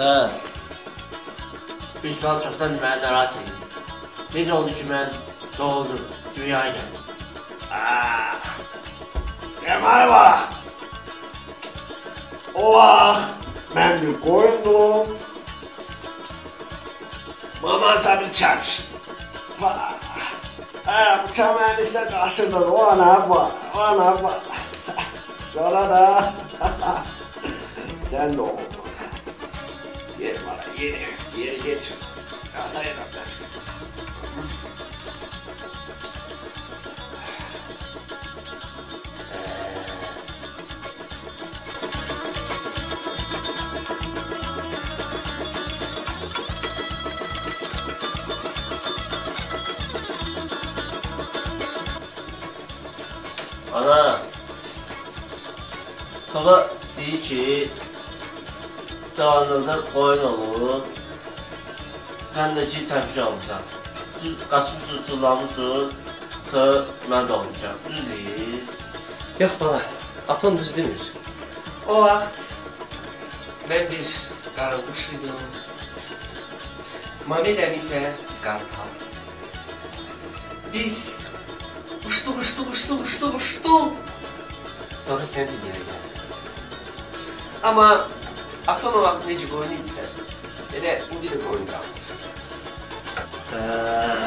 Ata, Bir sual çoktan məni narahat edir. Necə oldu ki, mən doğuldum, dünyaya gəldim? Ah, Deməli bax. O vaxt mən bir qoyundum. Mamansa bir çəpş. Hə, bu çəmənlikdə qaşırdı. O ana var, o ana var. Sonra da sən doğuldun. Yer bana, yeri, yeri getir. Yatayım ben. ana. Baba deyir ki, cavanlıqda qoyun olur. Sən də ki, çəpiş almışsan. Siz qaçmışsınız, çullanmışsınız. Sonra mən də olmuşam. Düz deyir. Yox bala, aton düz demir. O vaxt mən bir qaranquş idim. Mamiləm isə qartal. Biz uçduq, uçduq, uçduq, uçduq, uçduq. Sonra sən dünyaya gəldin. Amma aton o vaxt necə qoyun idisə, elə indi də qoyun qalır. Hə.